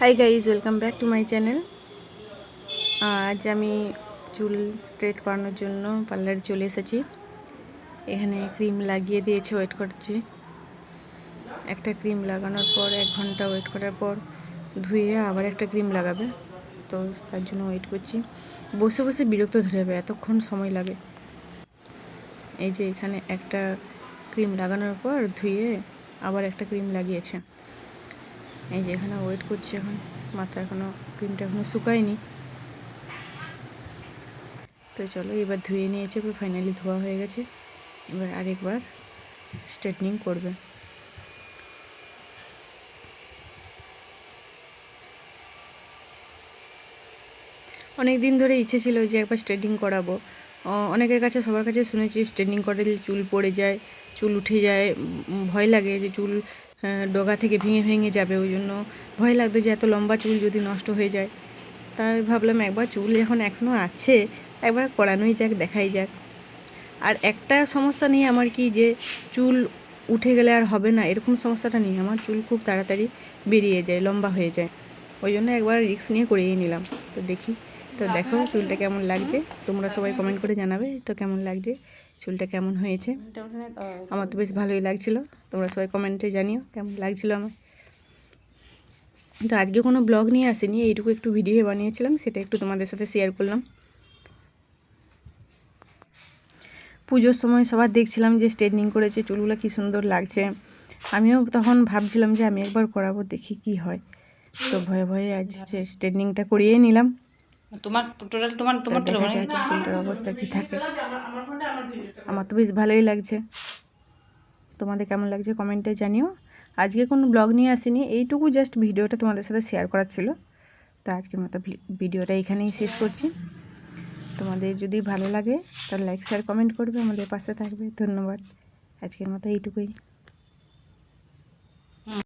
Hi guys welcome back to my channel আজ আমি চুল স্ট্রেট করানোর জন্য পার্লারে চলে এসেছি। এখানে ক্রিম লাগিয়ে দিয়েছে ওয়েট করছি। একটা ক্রিম লাগানোর পর, এক ঘণ্টা ওয়েট করার পর ধুয়ে আবার একটা ক্রিম লাগাবে। তো তার জন্য ওয়েট করছি। বসে বসে বিরক্ত ধরে যাবে, এতক্ষণ সময় লাগে। এই যে এখানে একটা ক্রিম লাগানোর পর ধুয়ে আবার একটা ক্রিম লাগিয়েছে। এই যে এখানে ওয়েট করছি এখন। মাথা এখনও ক্রিমটা এখনও শুকায়নি। তো চলো এবার ধুয়ে নিয়েছে এবার ফাইনালি ধোয়া হয়ে গেছে। এবার আরেকবার স্ট্রেটনিং করবে। অনেক দিন ধরে ইচ্ছে ছিল যে একবার স্ট্রেটিং করাবো। অনেকের কাছে, সবার কাছে শুনেছি স্ট্রেটিং করালে চুল পড়ে যায়, চুল উঠে যায় ভয় লাগে যে চুল ডগা থেকে ভেঙে ভেঙে যাবে ওই জন্য ভয় লাগতো যে এত লম্বা চুল যদি নষ্ট হয়ে যায়। তাই ভাবলাম একবার চুল যখন এখনও আছে একবার করানোই যাক দেখাই যাক। আর একটা সমস্যা নেই আমার কি যে চুল উঠে গেলে আর হবে না এরকম সমস্যাটা নেই আমার চুল খুব তাড়াতাড়ি বেরিয়ে যায় লম্বা হয়ে যায়। ওই জন্য একবার রিস্ক নিয়ে করিয়ে নিলাম। তো দেখি তো দেখো চুলটা কেমন লাগছে? তোমরা সবাই কমেন্ট করে জানাবে তো কেমন লাগছে? চুলটা কেমন হয়েছে? আমার তো বেশ ভালোই লাগছিল। তোমরা সবাই কমেন্টে জানিও কেমন লাগছিল আমার। তো আজকে কোনো ব্লগ নিয়ে আসিনি এইটুকু একটু ভিডিও বানিয়েছিলাম সেটা একটু তোমাদের সাথে শেয়ার করলাম। পুজোর সময় সবার দেখছিলাম যে স্ট্রেটনিং করেছে চুলগুলো কি সুন্দর লাগছে। আমিও তখন ভাবছিলাম যে আমি একবার করাবো দেখি কি হয়। তো ভয়ে ভয়ে আজ স্ট্রেটনিংটা করিয়ে নিলাম। তোমার টোটাল তোমার তোমার চুলটার অবস্থা কি থাকে। আমার তো বেশ ভালোই লাগছে। তোমাদের কেমন লাগছে কমেন্টে জানিও। আজকে কোনো ব্লগ নিয়ে আসিনি এইটুকু জাস্ট ভিডিওটা তোমাদের সাথে শেয়ার করার ছিল। তো আজকের মতো ভি- ভিডিওটা এখানেই শেষ করছি। তোমাদের যদি ভালো লাগে তাহলে লাইক শেয়ার কমেন্ট করবে আমাদের পাশে থাকবে। ধন্যবাদ। আজকের মতো এইটুকুই।